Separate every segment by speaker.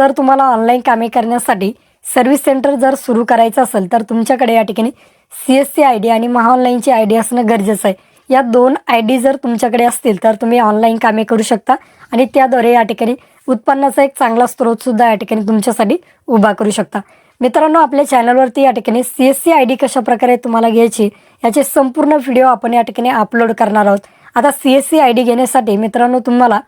Speaker 1: जर तुम्हाला ऑनलाईन कामे करण्यासाठी सर्व्हिस सेंटर जर सुरू करायचं असेल तर तुमच्याकडे या ठिकाणी C S C I D आणि महाऑनलाईनची आय डी असणं गरजेचं आहे. या दोन आय डी जर तुमच्याकडे असतील तर तुम्ही ऑनलाईन कामे करू शकता आणि त्याद्वारे या ठिकाणी उत्पन्नाचा एक चांगला स्रोतसुद्धा या ठिकाणी तुमच्यासाठी उभा करू शकता. मित्रांनो आपल्या चॅनलवरती या ठिकाणी C S C I D कशा प्रकारे तुम्हाला घ्यायची याचे संपूर्ण व्हिडिओ आपण या ठिकाणी अपलोड करणार आहोत. आता C S C I D घेण्यासाठी मित्रांनो तुम्हाला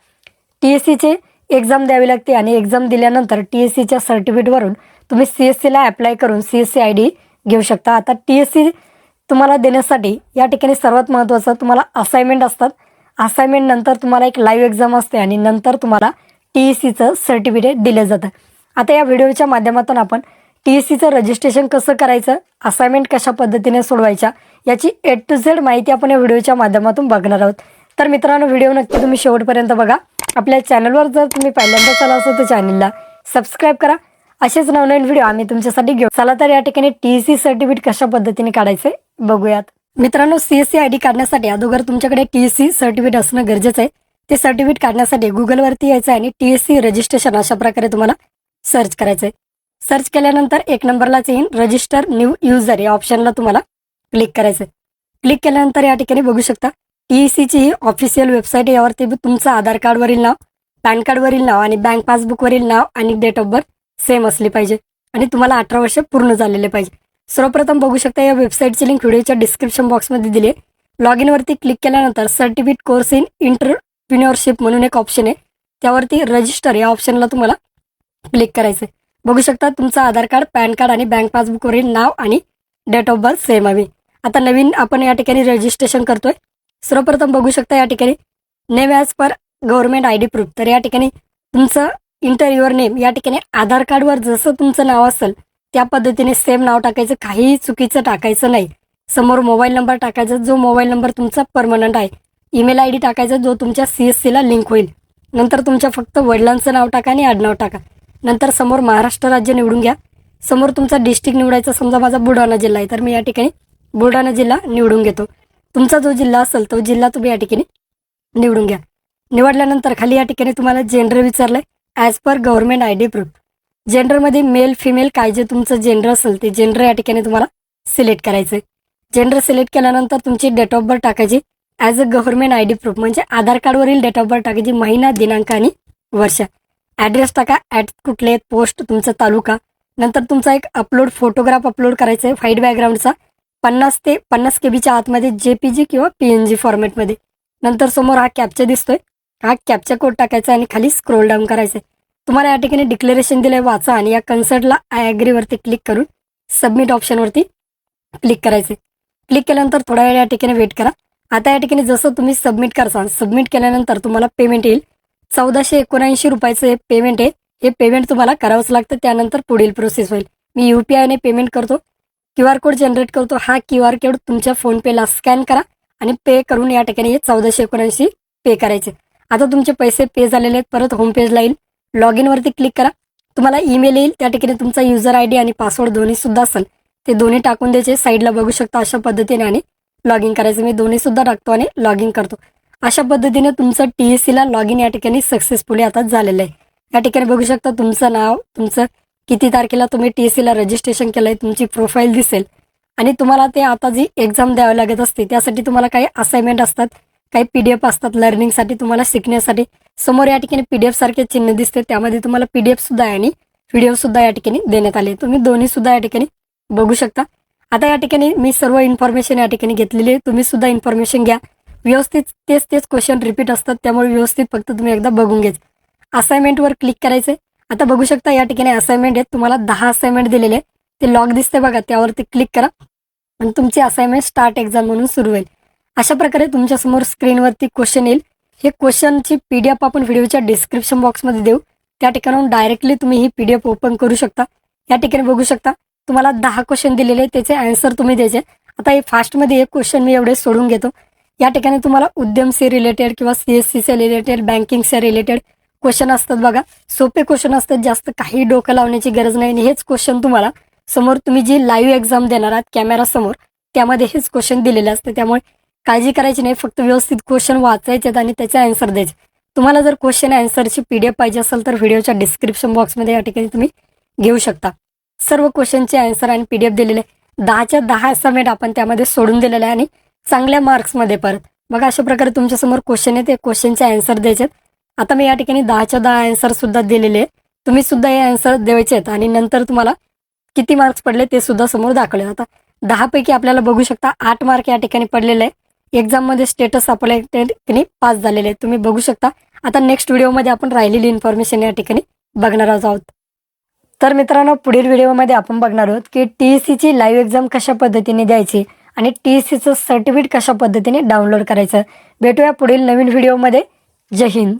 Speaker 1: टी एस सीचे एक्झाम द्यावी लागते आणि एक्झाम दिल्यानंतर टी एस सीच्या सर्टिफिकेटवरून तुम्ही सी एस सीला अप्लाय करून C S C I D घेऊ शकता. आता टी एस सी तुम्हाला देण्यासाठी या ठिकाणी सर्वात महत्त्वाचं तुम्हाला असाइनमेंट असतात. असाइनमेंट नंतर तुम्हाला एक लाईव्ह एक्झाम असते आणि नंतर तुम्हाला टी ई सीचं सर्टिफिकेट दिलं जातं. आता या व्हिडिओच्या माध्यमातून आपण टी ई सीचं रजिस्ट्रेशन कसं करायचं असाइनमेंट कशा पद्धतीने सोडवायच्या याची ए टू झेड माहिती आपण या व्हिडिओच्या माध्यमातून बघणार आहोत. तर मित्रांनो व्हिडिओ नक्की तुम्ही शेवटपर्यंत बघा. आपल्या चॅनलवर जर तुम्ही पहिल्यांदा आला असेल तर चॅनलला सबस्क्राईब करा. असेच नवनवीन व्हिडिओ आम्ही तुमच्यासाठी घेऊ. चला तर या ठिकाणी टी सी सर्टिफिकेट कशा पद्धतीने काढायचे बघूयात. मित्रांनो सीएससी आय डी काढण्यासाठी अगोदर तुमच्याकडे टी सी सर्टिफिकेट असणं गरजेचं आहे. ते सर्टिफिकेट काढण्यासाठी गुगलवरती यायचं आहे आणि टी एस सी रजिस्ट्रेशन अशा प्रकारे तुम्हाला सर्च करायचं आहे सर्च केल्यानंतर एक नंबरलाच येईन रजिस्टर न्यू युजर या ऑप्शनला तुम्हाला क्लिक करायचं आहे क्लिक केल्यानंतर या ठिकाणी बघू शकता. टी सीची ही ऑफिशियल वेबसाईट यावरती तुमचं आधार कार्डवरील नाव पॅन कार्डवरील नाव आणि बँक पासबुकवरील नाव आणि डेट ऑफ बर्थ सेम असली पाहिजे. आणि तुम्हाला अठरा वर्ष पूर्ण झालेले पाहिजे. सर्वप्रथम बघू शकता या वेबसाईटची लिंक व्हिडिओच्या डिस्क्रिप्शन बॉक्समध्ये दिली आहे. लॉग इनवरती क्लिक केल्यानंतर सर्टिफिकेट कोर्स इन इंटरप्रिन्युअरशिप म्हणून एक ऑप्शन आहे. त्यावरती रजिस्टर या ऑप्शनला तुम्हाला क्लिक करायचं आहे बघू शकता तुमचं आधार कार्ड पॅन कार्ड आणि बँक पासबुकवरील नाव आणि डेट ऑफ बर्थ सेम हवी आता नवीन आपण या ठिकाणी रजिस्ट्रेशन करतोय. सर्वप्रथम बघू शकता या ठिकाणी name as per government I D proof. तर या ठिकाणी तुमचं इंटर युअर नेम या ठिकाणी आधार कार्डवर जसं तुमचं नाव असेल त्या पद्धतीने सेम नाव टाकायचं काहीही चुकीचं टाकायचं नाही. समोर मोबाईल नंबर टाकायचा जो मोबाईल नंबर तुमचा परमनंट आहे. ईमेल आय डी टाकायचा जो तुमच्या सी एस सीला लिंक होईल. नंतर तुमच्या फक्त वडिलांचं नाव टाका आणि आडनाव टाका. नंतर समोर महाराष्ट्र राज्य निवडून घ्या. समोर तुमचा डिस्ट्रिक्ट निवडायचा समजा माझा बुलढाणा जिल्हा आहे तर मी या ठिकाणी बुलढाणा जिल्हा निवडून घेतो. तुमचा जो जिल्हा असेल तो जिल्हा तुम्ही या ठिकाणी निवडून घ्या. निवडल्यानंतर खाली या ठिकाणी तुम्हाला gender विचारलंय as per government I D proof जेंडरमध्ये male female काय जे तुमचं जेंडर असेल ते जेंडर या ठिकाणी तुम्हाला सिलेक्ट करायचं जेंडर सिलेक्ट केल्यानंतर तुमची डेट ऑफ बर्थ टाकायची as a government I D proof म्हणजे आधार कार्डवरील डेट ऑफ बर्थ टाकायची महिना दिनांक आणि वर्ष. ॲड्रेस टाका ॲट कुठले आहेत पोस्ट तुमचा तालुका. नंतर तुमचा एक अपलोड फोटोग्राफ अपलोड करायचा आहे व्हाईट बॅकग्राऊंडचा पन्नास ते पन्नास के बीच्या आतमध्ये जे पी जी किंवा पी एन जी फॉर्मॅटमध्ये नंतर समोर हा कॅप्चा दिसतोय. हा कॅप्चा कोड टाकायचा आणि खाली स्क्रोल डाऊन करायचं आहे तुम्हाला या ठिकाणी डिक्लेरेशन दिलं आहे वाचा आणि या कन्सर्टला आय ॲग्रीवरती क्लिक करून सबमिट ऑप्शनवरती क्लिक करायचे क्लिक केल्यानंतर थोड्या वेळ या ठिकाणी वेट करा. आता या ठिकाणी जसं तुम्ही सबमिट करसाल सबमिट केल्यानंतर तुम्हाला पेमेंट येईल. चौदाशे एकोणऐंशी रुपयाचं हे पेमेंट आहे. हे पेमेंट तुम्हाला करावंच लागतं. त्यानंतर पुढील प्रोसेस होईल. मी यू पी आयने पेमेंट करतो. क्यू आर कोड जनरेट करतो. हा क्यू आर कोड तुमच्या फोनपेला स्कॅन करा आणि पे करून या ठिकाणी हे चौदाशे एकोणऐंशी पे करायचे. आता तुमचे पैसे पे झालेले आहेत. परत होम पेजला येईल. लॉग इनवरती क्लिक करा. तुम्हाला ईमेल येईल. त्या ठिकाणी तुमचा युजर आय डी आणि पासवर्ड दोन्ही सुद्धा असेल. ते दोन्ही टाकून द्यायचे. साईडला बघू शकता अशा पद्धतीने आणि लॉग इन करायचं. मी दोन्ही सुद्धा टाकतो आणि लॉग इन करतो. अशा पद्धतीने तुमचं टी एस सीला लॉग इन या ठिकाणी सक्सेसफुली आता झालेलं आहे. या ठिकाणी बघू शकता तुमचं नाव तुमचं किती तारखेला तुम्ही टी एस सीला रजिस्ट्रेशन केलं आहे तुमची प्रोफाईल दिसेल. आणि तुम्हाला ते आता जी एक्झाम द्यावी लागत असते त्यासाठी तुम्हाला काही असाइनमेंट असतात काही पी डी एफ असतात लर्निंगसाठी तुम्हाला शिकण्यासाठी. समोर या ठिकाणी पी डी एफसारखे चिन्ह दिसते त्यामध्ये तुम्हाला पी डी एफसुद्धा आहे आणि व्हिडिओसुद्धा या ठिकाणी देण्यात आले. तुम्ही दोन्ही सुद्धा या ठिकाणी बघू शकता. आता या ठिकाणी मी सर्व इन्फॉर्मेशन या ठिकाणी घेतलेली आहे. तुम्ही सुद्धा इन्फॉर्मेशन घ्या. व्यवस्थित तेच तेच क्वेश्चन रिपीट असतात त्यामुळे व्यवस्थित फक्त तुम्ही एकदा बघून घ्यायचं. असाइनमेंटवर क्लिक करायचे आता बघू शकता या ठिकाणी असाइनमेंट आहेत. तुम्हाला दहा असाइनमेंट दिलेले आहे ते लॉग दिसते बघा त्यावरती क्लिक करा. आणि तुमची असाइनमेंट स्टार्ट एक्झाम म्हणून सुरू होईल. अशा प्रकारे तुमच्यासमोर स्क्रीनवरती क्वेश्चन येईल. हे क्वेश्चनची पी डी एफ आपण व्हिडिओच्या डिस्क्रिप्शन बॉक्समध्ये देऊ. त्या ठिकाणाहून डायरेक्टली तुम्ही ही पी डी एफ ओपन करू शकता. या ठिकाणी बघू शकता तुम्हाला दहा क्वेश्चन दिलेले त्याचे आन्सर तुम्ही द्यायचे आता हे फास्टमध्ये एक क्वेश्चन मी एवढे सोडून घेतो. या ठिकाणी तुम्हाला उद्यमशी रिलेटेड किंवा सी एस सीच्या रिलेटेड बँकिंगच्या रिलेटेड क्वेश्चन असतात बघा. सोपे क्वेश्चन असतात जास्त काही डोकं लावण्याची गरज नाही. आणि हेच क्वेश्चन तुम्हाला समोर तुम्ही जी लाईव्ह एक्झाम देणार आहात कॅमेरा समोर त्यामध्ये हेच क्वेश्चन दिलेले असते. त्यामुळे काळजी करायची नाही फक्त व्यवस्थित क्वेश्चन वाचायचे आणि त्याचे आन्सर द्यायचे. तुम्हाला जर क्वेश्चन आन्सरची पी डी एफ पाहिजे असेल तर व्हिडिओच्या डिस्क्रिप्शन बॉक्समध्ये या ठिकाणी तुम्ही घेऊ शकता. सर्व क्वेश्चनचे आन्सर आणि पी डी एफ दिलेले आहे. दहाच्या दहा असाइनमेंट आपण त्यामध्ये सोडून दिलेले आहे आणि चांगल्या मार्क्समध्ये परत. बघा अशा प्रकारे तुमच्यासमोर क्वेश्चन आहे ते क्वेश्चनचे आन्सर द्यायचे आता मी या ठिकाणी दहाच्या दहा आन्सर सुद्धा दिलेले आहेत. तुम्ही सुद्धा हे आन्सर द्यायचे आहेत आणि नंतर तुम्हाला किती मार्क्स पडले ते सुद्धा समोर दाखवले आता दहापैकी आपल्याला बघू शकता आठ मार्क या ठिकाणी पडलेले आहे एक्झाममध्ये स्टेटस आपल्या ठिकाणी पास झालेले आहे तुम्ही बघू शकता. आता नेक्स्ट व्हिडिओमध्ये आपण राहिलेली इन्फॉर्मेशन या ठिकाणी बघणार आहोत. तर मित्रांनो पुढील व्हिडिओमध्ये आपण बघणार आहोत की टी ई सीची लाईव्ह एक्झाम कशा पद्धतीने द्यायची आणि टी ई सीचं सर्टिफिकेट कशा पद्धतीने डाउनलोड करायचं. भेटूया पुढील नवीन व्हिडिओमध्ये जय हिंद.